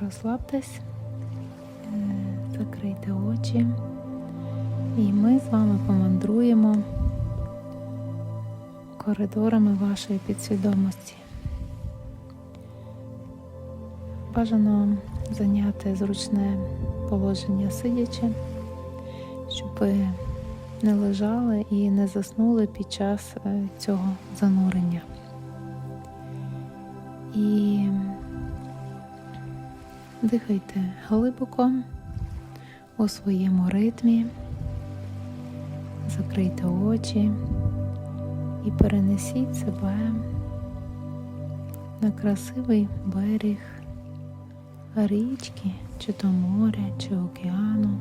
розслабтесь, е, закрийте очі, і ми з вами помандруємо коридорами вашої підсвідомості. Бажано зайняти зручне положення сидячи, щоб ви не лежали і не заснули під час е, цього занурення. І дихайте глибоко у своєму ритмі, закрийте очі і перенесіть себе на красивий берег річки, чи то моря, чи океану,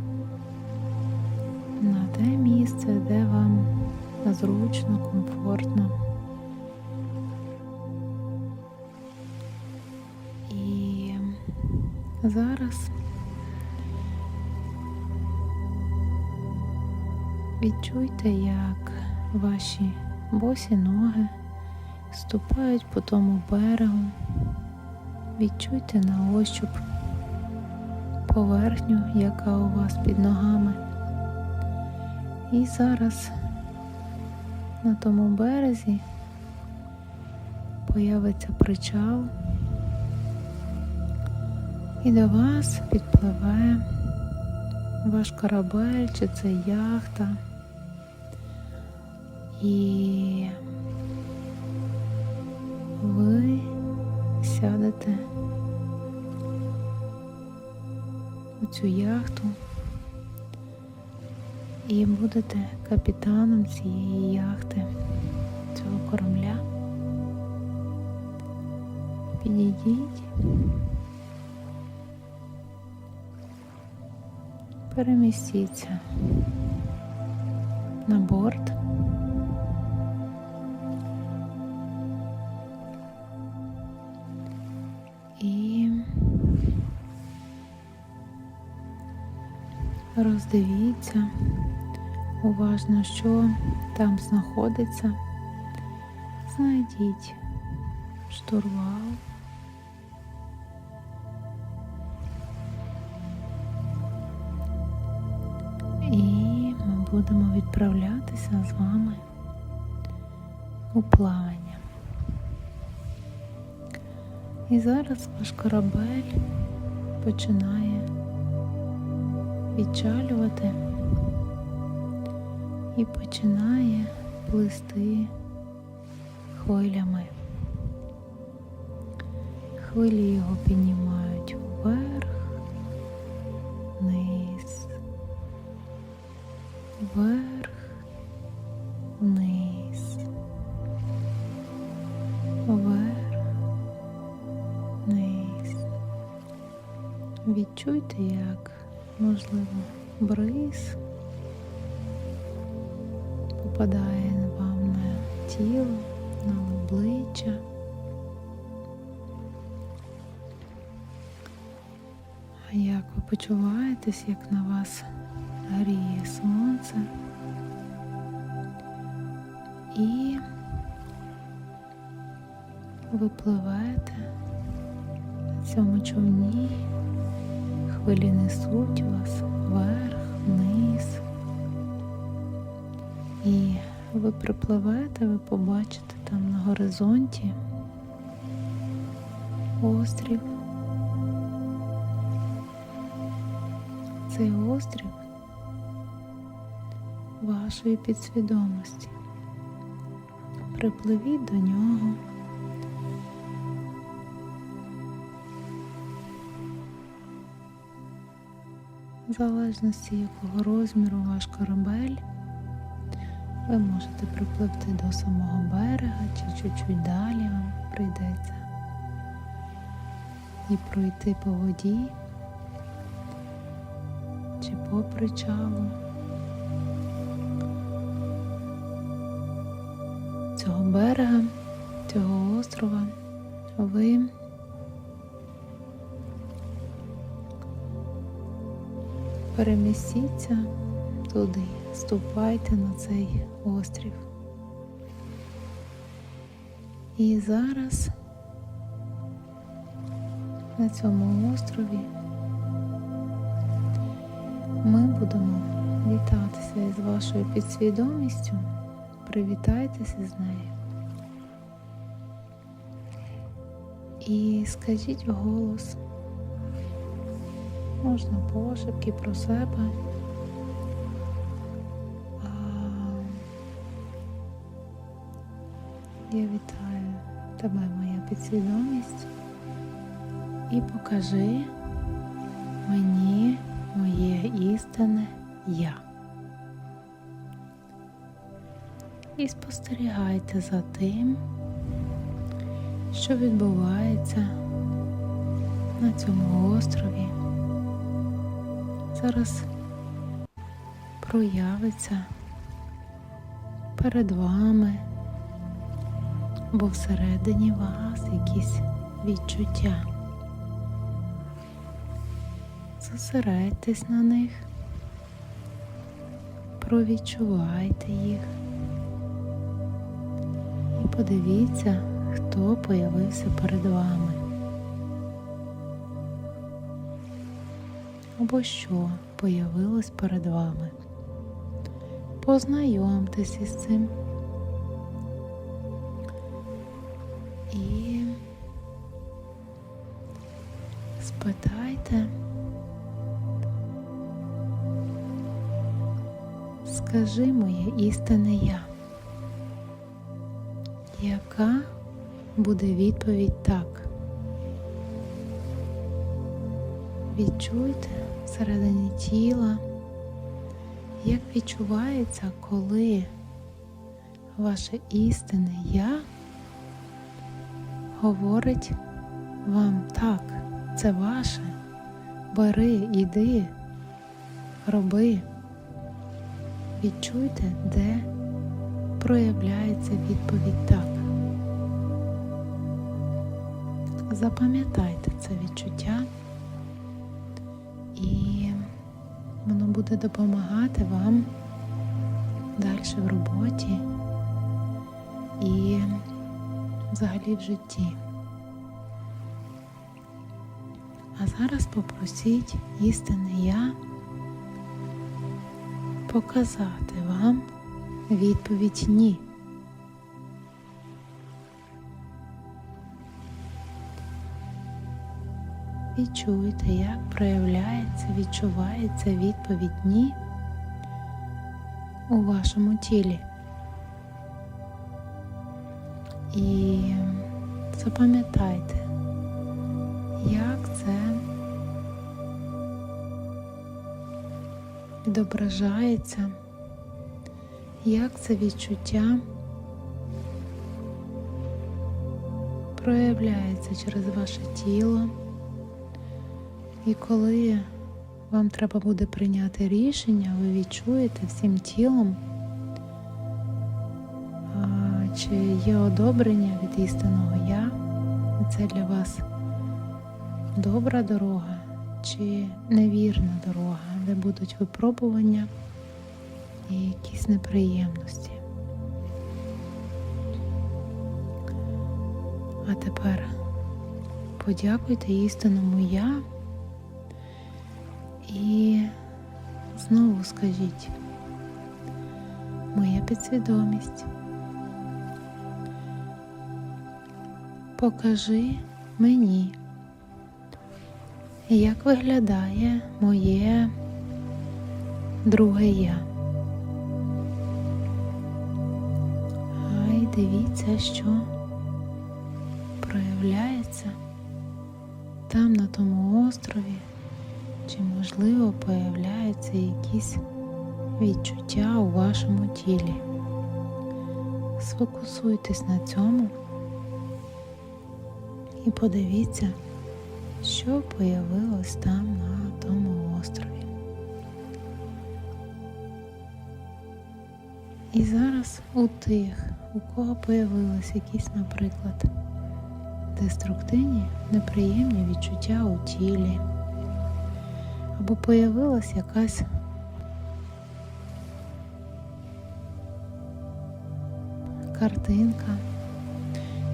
на те місце, де вам зручно, комфортно. Зараз відчуйте, як ваші босі ноги ступають по тому берегу. Відчуйте на ощуп поверхню, яка у вас під ногами. І зараз на тому березі появиться причал, і до вас підпливе ваш корабель чи це яхта. І ви сядете у цю яхту і будете капітаном цієї яхти, цього корабля. Підійдіть, перемістіться на борт. І роздивіться уважно, що там знаходиться. Знайдіть штурвал. Будемо відправлятися з вами у плавання. І зараз ваш корабель починає відчалювати і починає плисти хвилями. Хвилі його піднімають вверх, вверх, вниз, вверх, вниз. Відчуйте, як можливо бриз попадає вам на тіло, на обличчя. А як ви почуваєтесь, як на вас гріє сонце? І ви пливете на цьому човні, хвилі несуть вас вверх, вниз. І ви припливете, ви побачите там на горизонті острів. Цей острів вашої підсвідомості. Припливіть до нього. В залежності якого розміру ваш корабель, ви можете припливти до самого берега чи чуть-чуть далі вам прийдеться і пройти по воді чи по причалу. Цього берега, цього острова ви перемістіться туди, ступайте на цей острів. І зараз на цьому острові ми будемо вітатися із вашою підсвідомістю. Привітайтеся з нею. І скажіть вголос, можна пошепки про себе. А, Я вітаю тебе, моя підсвідомість, і покажи мені моє істинне я. І спостерігайте за тим, що відбувається на цьому острові. Зараз проявиться перед вами або всередині вас якісь відчуття. Зосередьтесь на них, провідчувайте їх подивіться, хто появився перед вами. Або що появилось перед вами. Познайомтесь із цим. І спитайте, скажи моє істинне я, яка буде відповідь так? Відчуйте всередині тіла, як відчувається, коли ваше істинне я говорить вам так, це ваше. Бери, іди, роби. Відчуйте, де проявляється відповідь так. Запам'ятайте це відчуття, і воно буде допомагати вам далі в роботі і взагалі в житті. А зараз попросіть істинне я показати вам відповідь ні. Відчуйте, як проявляється, відчувається відповідь ні у вашому тілі. І запам'ятайте, як це відображається, як це відчуття проявляється через ваше тіло. І коли вам треба буде прийняти рішення, ви відчуєте всім тілом, чи є одобрення від істинного я, це для вас добра дорога чи невірна дорога, де будуть випробування і якісь неприємності. А тепер подякуйте істинному я. І знову скажіть, моя підсвідомість. Покажи мені, як виглядає моє друге я. А й дивіться, що проявляється там на тому острові. Чи, можливо, появляються якісь відчуття у вашому тілі? Сфокусуйтесь на цьому і подивіться, що появилось там на тому острові. І зараз у тих, у кого появились якісь, наприклад, деструктивні, неприємні відчуття у тілі або появилась якась картинка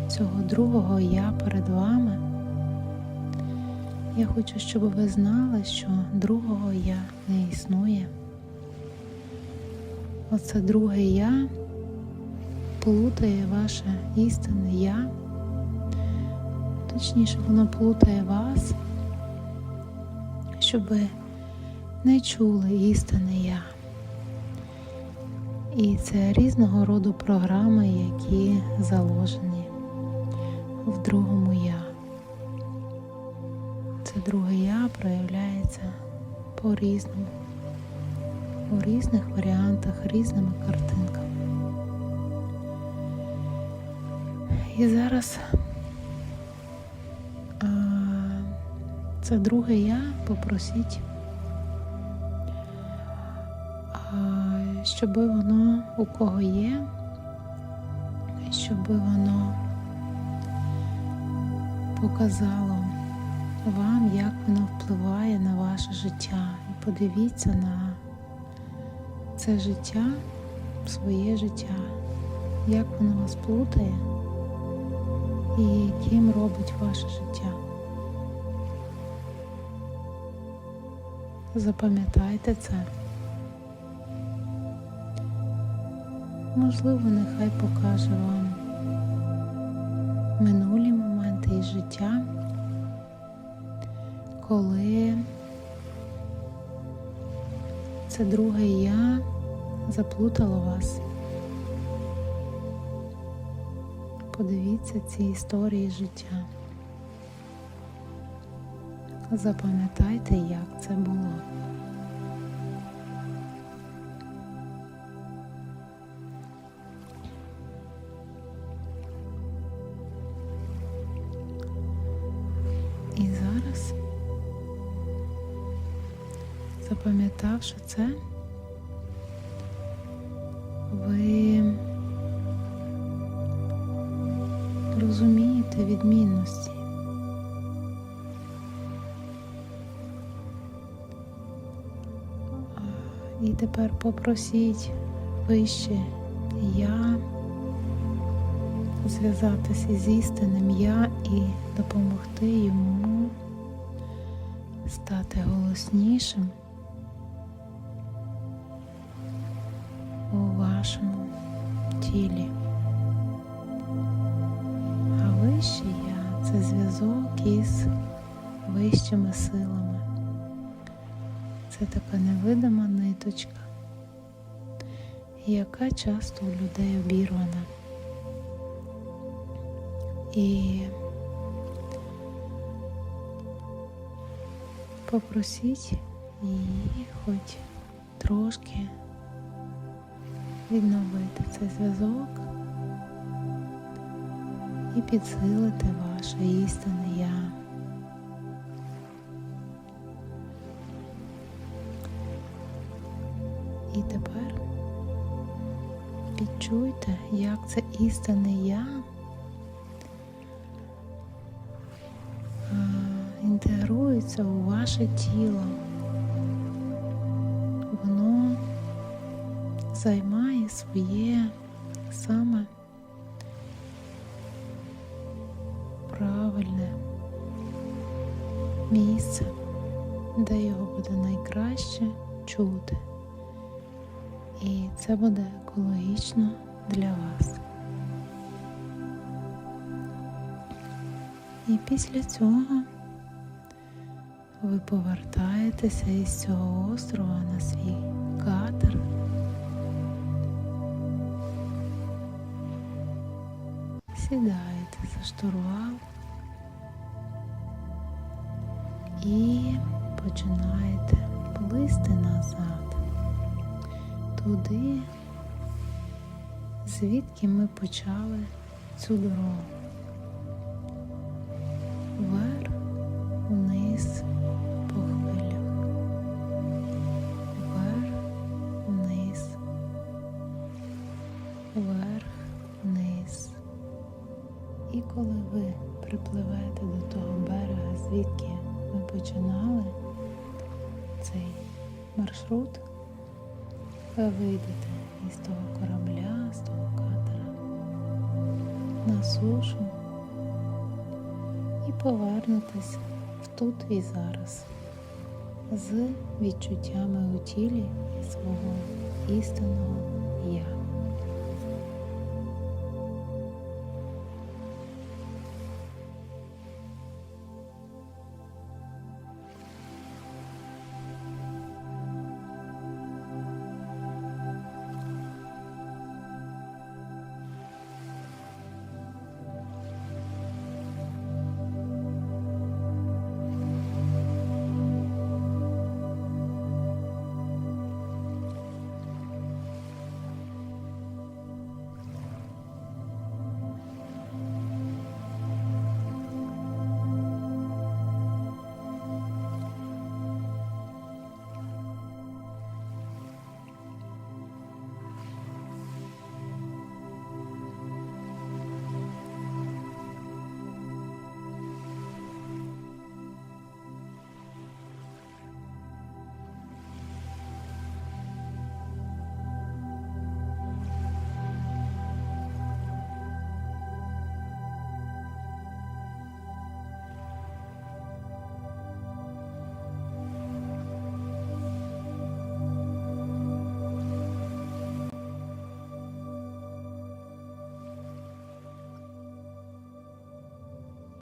цього другого я перед вами. Я хочу, щоб ви знали, що другого я не існує. Оце друге я плутає ваше істинне я. Точніше, воно плутає вас, щоб не чули істинне я. І це різного роду програми, які заложені в другому я. Це друге я проявляється по-різному, у різних варіантах, різними картинками. І зараз це друге я попросіть, щоб воно у кого є, щоб воно показало вам, як воно впливає на ваше життя. І подивіться на це життя, своє життя, як воно вас плутає і яким робить ваше життя. Запам'ятайте це. Можливо, нехай покаже вам минулі моменти із життя, коли це друге я заплутало вас. Подивіться ці історії життя. Запам'ятайте, як запам'ятавши це, ви розумієте відмінності. І тепер попросіть вище я зв'язатися з істинним я і допомогти йому стати голоснішим тілі. А вище я це зв'язок із вищими силами. Це така невидима ниточка, яка часто у людей обірвана. І попросіть її хоч трошки відновити цей зв'язок і підсилити ваше істинне я. І тепер відчуйте, як це істинне я інтегрується у ваше тіло. Воно займає своє саме правильне місце, де його буде найкраще чути. І це буде екологічно для вас. І після цього ви повертаєтеся із цього острова на свій Сідаєте за штурвал і починаєте плисти назад туди, звідки ми почали цю дорогу. Ви вийдете із того корабля, з того катера на сушу і повернетесь в тут і зараз, з відчуттями у тілі свого істинного я.